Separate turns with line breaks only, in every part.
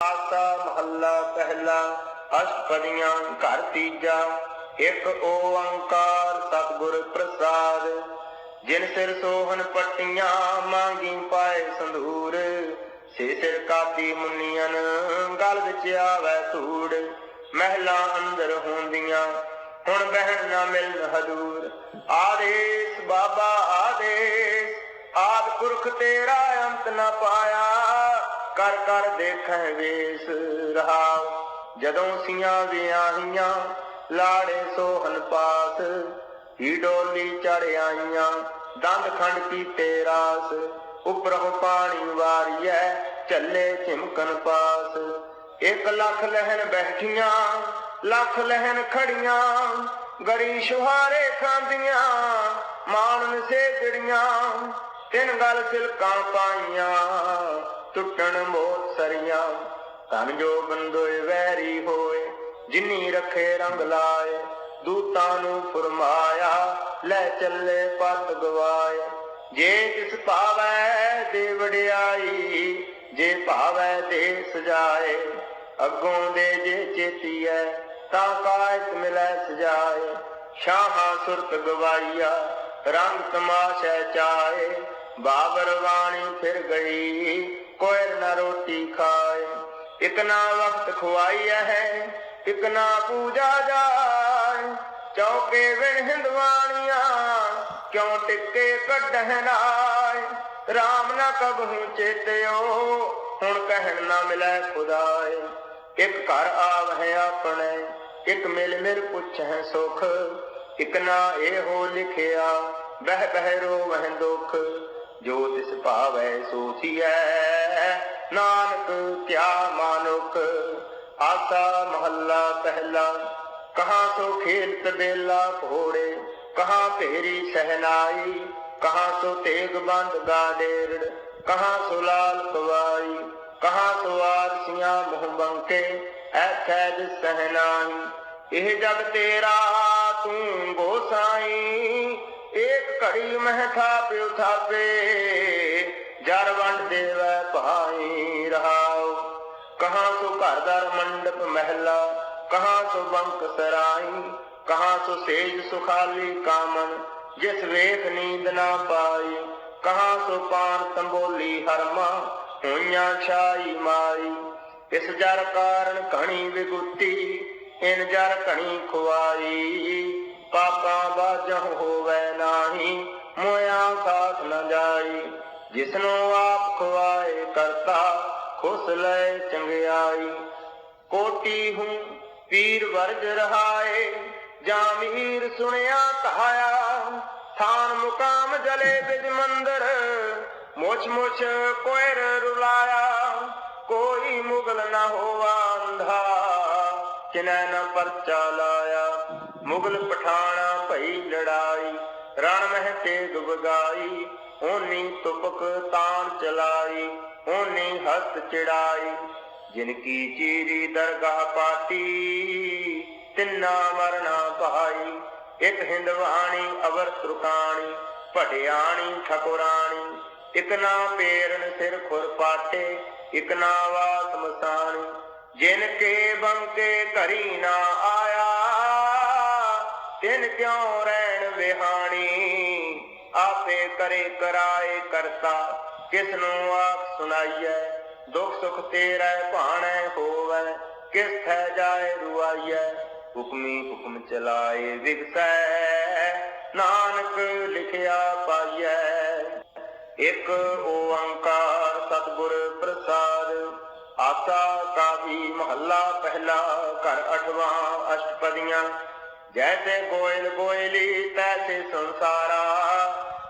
ਆਸਾ ਮਹੱਲਾ ਪਹਿਲਾ, ਅਸ਼ਟਪਦੀਆਂ ਘਰ ਤੀਜਾ, ਇੱਕ ਓੰਕਾਰ ਸਤਿਗੁਰ ਪ੍ਰਸਾਦ। ਜਿਨ ਸਿਰ ਸੋਹਣ ਪੱਟੀਆਂ ਮੰਗੀ ਪਾਏ ਸੰਧੂਰ, ਸੇ ਸਿਰ ਕਾਤੀ ਮੁੰਨੀਆਂ ਗਲ ਵਿੱਚ ਆਵੈ ਧੂੜ। ਮਹਿਲਾ ਅੰਦਰ ਹੁੰਦੀਆਂ, ਹੁਣ ਬਹਿਣ ਨਾ ਮਿਲਨ ਹਦੂਰ। ਆਦੇਸ਼ ਬਾਬਾ ਆਦੇਸ਼, ਆਦ ਪੁਰਖ ਤੇਰਾ ਅੰਤ ਨਾ ਪਾਇਆ। ਕਰ ਕਰ ਦੇਖੈ ਵੇਸ ਰਹਾਉ। ਜਦੋਂ ਸੀਆਂ ਵਿਆਹੀਆਂ, ਲਾੜੇ ਸੋਹਣ ਪਾਸ। ਹੀ ਡੋਲੀ ਚੜ ਆਈਆਂ, ਦੰਦ ਖੰਡ ਕੀਤੇ ਰਾਸ। ਉਪਰੋਂ ਪਾਣੀ ਵਾਰੀਐ, ਚੱਲੇ ਚਿਮਕਨ ਪਾਸ। ਇੱਕ ਲੱਖ ਲਹਿਣ ਬੈਠੀਆਂ, ਲੱਖ ਲਹਿਣ ਖੜੀਆਂ। ਗਰੀ ਸ਼ੁਹਾਰੇ ਖਾਂਦੀਆਂ, ਮਾਣਨ ਸੇ ਜੜੀਆਂ। ਤਿੰਨ ਗੱਲ ਸਿਲਕਾਂ ਪਾਈਆਂ। ਟੁੱਟਣ ਮੋਤ ਸਰੀਆਂ ਤਨ ਜੋ ਬੰਦੋਏ ਵੈਰੀ ਹੋਏ, ਜਿਨੀ ਰੱਖੇ ਰੰਗ ਲਾਏ, ਦੂਤਾਂ ਨੂੰ ਫਰਮਾਇਆ, ਲੈ ਚੱਲੇ ਪਤ ਗਵਾਏ। ਜੇ ਤਿਸ ਭਾਵੈ ਦੇ ਵਡਿਆਈ, ਜੇ ਭਾਵੈ ਦੇ ਸਜਾਏ, ਅੱਗੋਂ ਦੇ ਜੇ ਚੇਤੀਐ ਤਾਂ ਕਾਇਤ ਮਿਲੈ ਸਜਾਏ। ਸ਼ਾਹਾਂ ਸੁਰਤ ਗਵਾਈਆ, ਰੰਗ ਤਮਾਸ਼ਾ ਚਾਏ, ਬਾਬਰ ਵਾਣੀ ਫਿਰ ਗਈ ਕੋਇਰ ਨਾ ਰੋਟੀ ਖਾਏ। ਇਕ ਨਾ ਵਕਤ ਖਵਾਈ ਹੈ ਇਕ ਪੂਜਾ ਜਾਏ। ਚੌਕੇ ਵਿਣ ਹਿੰਦਵਾਣੀਆਂ ਕਿਉਂ ਟਿੱਕੇ ਕੱਢਹਿ RAM ਨਾ ਕਬਹੂ ਚੇਤਿਓ, ਹੁਣ ਕਹਿਣ ਨਾ ਮਿਲੈ ਖੁਦਾਏ। ਇੱਕ ਘਰ ਆਵਹਿ ਆਪਣੇ, ਇੱਕ ਮਿਲ ਮਿਲ ਪੁੱਛੈ ਸੁਖ। ਇਕ ਨਾ ਇਹੋ ਲਿਖਿਆ, ਬਹਿ ਬਹਿ ਰੋਵਹਿ ਦੁਖ। ਜੋ ਤਿਸ ਭਾਵੈ ਸੋਚੀਐ ਨਾਨਕ ਕਿਆ ਮਾਨੁਖ ਆਸਾ ਮਹੱਲਾ ਪਹਿਲਾ, ਕਹਾ ਸੋ ਖੇਲਤ ਤਬੇਲਾ ਘੋੜੇ, ਕਹਾਂ ਭੇਰੀ ਸਹਿਨਾਈ, ਕਹਾਂ ਸੋ ਤੇਗ ਬੰਦ ਗਾਡੇਰੜ, ਕਹਾਂ ਸੋ ਲਾਲ ਕਵਾਈ, ਕਹਾਂ ਸੋ ਆਰਸੀਆਂ ਮੋਹ ਬੰਕੇ, ਐਥੈ ਜਿ ਸਹਿਨਾਈ। ਇਹ ਜਗ ਤੇਰਾ ਤੂੰ ਗੋਸਾਈ ਏਕ ਘੜੀ ਮਹਿ ਥਾਪਿਉ ਥਾਪੇ ਜਰ ਵੰਡ ਦੇਵੈ ਭਾਈ ਰਹਾਉ। ਕਹਾਂ ਸੋ ਘਰਦਰ ਮੰਡਪ ਮਹਿਲਾ, ਕਹਾਂ ਸੋ ਬੰਕ ਸਰਾਈ, ਕਹਾਂ ਸੋ ਸੇਜ ਸੁਖਾਲੀ ਕਾਮਨ ਜਿਸ ਵੇਖ ਨੀਂਦ ਨਾ ਪਾਈ, ਕਹਾਂ ਸੋ ਪਾਨ ਤੰਬੋਲੀ ਹਰਮਾ, ਹੋਈਆਂ ਛਾਈ ਮਾਈ। ਇਸ ਜਰ ਕਾਰਨ ਘਣੀ ਵਿਗੁਤੀ, ਇਨ ਜਰ ਘਣੀ ਖੁਆਈ। ਪਾਪਾਂ ਬਾਝਹੁ ਹੋਵੇ ਨਾਹੀ, ਮੋਇਆ ਸਾਥ ਨ ਜਾਈ। ਜਿਸਨੂੰ ਆਪ ਖਵਾਏ ਕਰਤਾ, ਖੁਸ ਲੈ ਚੰਗਿਆਈ। ਕੋਟੀ ਹੂੰ ਪੀਰ ਵਰਜ ਰਹਾਏ ਜਾਮੀਰ ਸੁਣਿਆ ਕਹਾਇਆ ਥਾਨ ਮੁਕਾਮ ਜਲੇ ਬਿਜ ਮੰਦਰ, ਮੁਛ ਮੁਛ ਕੋਇਰ ਰੁਲਾਇਆ। ਕੋਈ ਮੁਗਲ ਨਾ ਹੋਵਾ ਅੰਧਾ, ਕਿਨੈ ਨ ਪਰਚਾ ਲਾਇਆ। ਮੁਗਲ ਪਠਾਣਾ ਭਈ ਲੜਾਈ, ਰਣ ਮਹਿ ਤੇਗ ਵਗਾਈ ਓਨੀ ਤੁਪਕ ਤਾਣ ਚਲਾਈ ਓਨੀ ਹਸਤ ਚੜਾਈ। ਜਿਨ ਕੀ ਚੀਰੀ ਦਰਗਾਹ ਪਾਤੀ, ਤਿੰਨਾ ਮਰਨਾ ਕਹਾਈ। ਇਕ ਹਿੰਦਵਾਣੀ ਅਵਰ ਸੁਕਾਣੀ ਭਟਿਆਣੀ ਠਕੁਰਾਣੀ। ਇਕ ਨਾ ਪੇਰਨ ਸਿਰ ਖੁਰ ਪਾਟੇ, ਇਕ ਨਾ ਵਾਸ ਮਸਾਣੀ। ਜਿਨ ਕੇ ਬੰਕੇ ਘਰੀ ਨਾ ਆਇਆ, ਤਿਨ ਕਿਉ ਰਹਿਣ ਵਿਹਾਣੀ? ਆਪੇ ਕਰੇ ਕਰਾਏ ਕਰਤਾ ਕਿਸ ਨੂੰ ਆਪ ਸੁਣਾਈਐ? ਦੁਖ ਸੁਖ ਤੇਰਾ ਭਾਣੈ ਹੋਵੈ ਕਿਸ ਥੈ ਜਾਏ ਰੁਆਈਐ? ਹੁਕਮੀ ਹੁਕਮ ਚਲਾਏ ਵਿਗਸੈ, ਨਾਨਕ ਲਿਖਿਆ ਪਾਈਐ। ਇੱਕ ਓੰਕਾਰ ਸਤਿਗੁਰ ਪ੍ਰਸਾਦ, ਆਸਾ ਕਾਵੀ ਮਹੱਲਾ ਪਹਿਲਾ, ਘਰ ਅਠਵਾਂ ਅਸ਼ਟਪਦੀਆਂ। ਜੈਸੇ ਕੋਇਲ ਕੋਇਲੀ ਤੈਸੇ ਸੰਸਾਰਾ।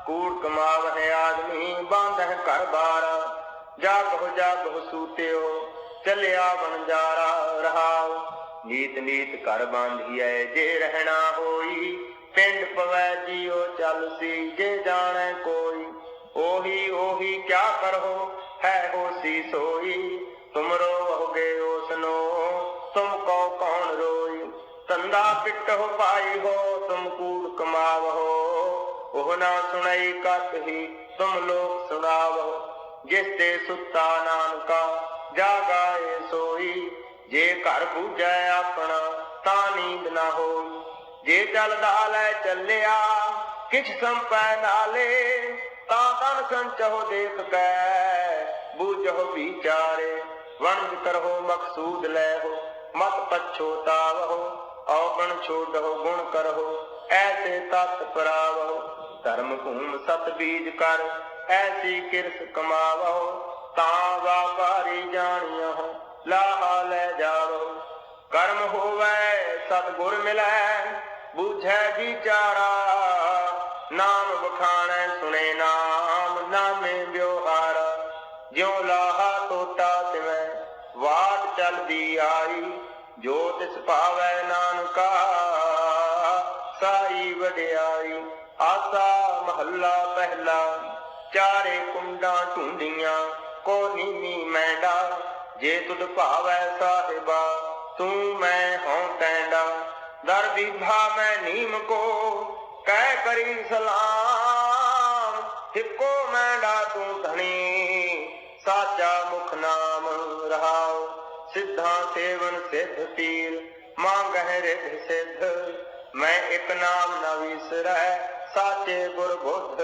ਕੂੜ ਕਮਾਵਹਿ ਆਦਮੀ ਬਾਂਧਹਿ ਘਰ ਬਾਰਾ। ਜਾਗੋ ਜਾਗੋ ਸੂਤਿਓ, ਚੱਲਿਆ ਵਣਜਾਰਾ। ਰਹਾਉ ਨੀਤ ਨੀਤ ਘਰ ਬਾਂਧੀਐ, ਜੇ ਰਹਿਣਾ ਹੋਈ, ਪਿੰਡ ਪਵੈ ਜੀਓ ਚੱਲ ਸੀ, ਜੇ ਜਾਣੈ ਕੋਈ। ਉਹੀ ਉਹੀ ਕਿਆ ਕਰੋ, ਹੈ ਹੋਸੀ ਸੋਈ। ਤੁਮਰੋ ਹੋਗੇ ਰੋਈ ਤੰਦਾ ਪਿੱਟੋ ਹੋ ਤੁਮ ਕੂੜ ਕਮਾਵੋ ਉਹ ਨਾ ਸੁਣਈ ਕਤ ਹੀ, ਤੁਮ ਲੋਕ ਸੁਣਾਵੋ ਜਿਸ ਤੇ ਸੁੱਤਾ ਨਾਨਕਾ ਜਾਗਾਏ ਸੋਈ। ਜੇ ਘਰ ਪੂਜੈ ਆਪਣਾ, ਤਾਂ ਨੀਂਦ ਨਾ ਹੋਈ। ਜੇ ਚੱਲਦਾ ਲੈ ਚੱਲਿਆ, ਕਿਛ ਸੰਪੈ ਨਾਲੇ ਤਾਂ ਤਨ ਸੰਚੋ ਦੇਖ ਕੈ। ਬੂਝੋ ਵਿਚਾਰੇ, ਵਣਜ ਕਰੋ ਮਕਸੂ ਮਤ ਪਛੋਤਾਵੋ ਔਗਣ ਛੋਡੋ ਗੁਣ ਕਰੋ ਐਸੇ ਤਤ ਪਰਾਵੋ ਧਰਮ ਭੂਮ ਸਤ ਬੀਜ ਕਰ, ਐਸੀ ਕਿਰਸ ਕਮਾਵੋ ਤਾਂ ਵਾਪਾਰੀ ਜਾਣਿਓ ਲਾਹਾ ਲੈ ਜਾਵੋ। ਕਰਮ ਹੋਵੇ, ਸਤਿਗੁਰ ਮਿਲੈ, ਬੂਝੈ ਵਿਚਾਰਾ ਨਾਮ ਵਖਾਣੈ, ਸੁਣੇ ਨਾਮ, ਨਾਮੇ ਵਿਵਹਾਰ। ਜਿਉ ਲਾਹਾ ਟੋਟਾ ਤਿਵੈ, ਵਾਟ ਚਲਦੀ ਆਈ ਜੋ ਤਿਸ ਭਾਵੈ ਨਾਨਕਾ, ਸਾਈ ਵਡਿਆਈ, ਆਸਾ ਮਹੱਲਾ ਪਹਿਲਾ, ਚਾਰੇ ਕੁੰਡਾਂ ਢੂੰਡੀਆਂ ਕੋ ਨੀਮੀ ਮੈਂਡਾ ਜੇ ਤੁਧ ਭਾਵੈ ਸਾਹਿਬਾ, ਤੂੰ ਮੈਂ ਹਉ ਟੈਂਡਾ ਦਰ ਵਿਭਾ ਮੈਂ ਨੀਮ ਕੋ, ਕਹਿ ਕਰੀ ਸਲਾਮ ਇੱਕੋ ਮੈਂਡਾ ਤੂੰ ਧਣੀ, ਸਾਚਾ ਮੁਖ ਨਾਮ ਰਹਾ। ਸਿੱਧਾਂ ਸੇਵਨ ਸਿੱਧ ਪੀਰ ਮੰਗਹਿ ਰਿਧ ਸਿੱਧ। ਮੈਂ ਇੱਕ ਨਾਮ ਨ ਵਿਸਰੈ, ਸਾਚੇ ਗੁਰ ਬੁੱਧ।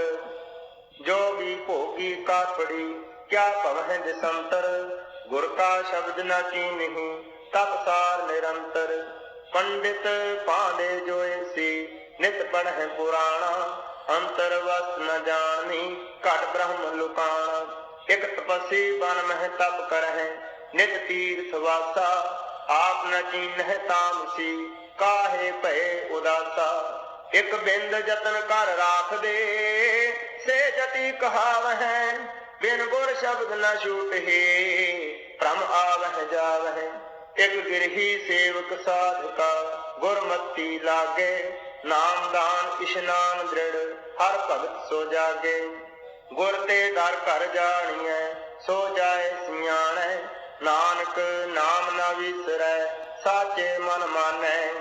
ਜੋਗੀ ਭੋਗੀ ਕਾਪੜੀ, ਕਿਆ ਭਵਹਿ ਦਿਸੰਤਰ ਗੁਰ ਕਾ ਸ਼ਬਦ ਨ ਚੀਨਹੀ, ਤਪ ਸਾਰ ਨਿਰੰਤਰ। ਪੰਡਿਤ ਪਾਂਡੇ ਜੋਏ ਸੀ, ਨਿਤ ਪੜਹਿ ਪੁਰਾਣਾ। ਅੰਤਰ ਵਸ ਨ ਜਾਣੀ, ਘਟ ਬ੍ਰਹਮ ਲੁਕਾਣਾ। ਇਕ ਤਪਸੀ ਬਨ ਮਹਿ ਤਪ ਕਰਹਿ ਨਿਤ ਤੀਰਥ ਵਾਸਾ ਆਪ ਨ ਚੀਨਹਿ ਤਾਮਸੀ, ਕਾਹੇ ਭਏ ਉਦਾਸਾ। ਇਕ ਬਿੰਦ ਯਤਨ ਕਰ ਰਾਖ ਸੇ ਜਤੀ ਕਹਾਵਹਿ, ਬਿਨ ਗੁਰ ਸ਼ਬਦ ਨ ਛੂਟਹੇ, ਭ੍ਰਮ ਆਵਹਿ ਜਾਵਹਿ। ਇਕ ਗਿਰਹੀ ਸੇਵਕ ਸਾਧਕਾ, ਗੁਰਮਤੀ ਲਾਗੇ ਨਾਮਦਾਨ ਇਸ਼ਨਾਨ ਦ੍ਰਿੜ, ਹਰ ਭਗਤ ਸੋ ਜਾਗੇ। ਗੁਰ ਤੇ ਦਰ ਘਰ ਜਾਣੀਐ, ਸੋ ਜਾਏ ਸਿਆਣੈ ਨਾਨਕ ਨਾਮ ਨ ਵਿਸਰੈ ਸਾਚੇ ਮਨ ਮਾਨੈ।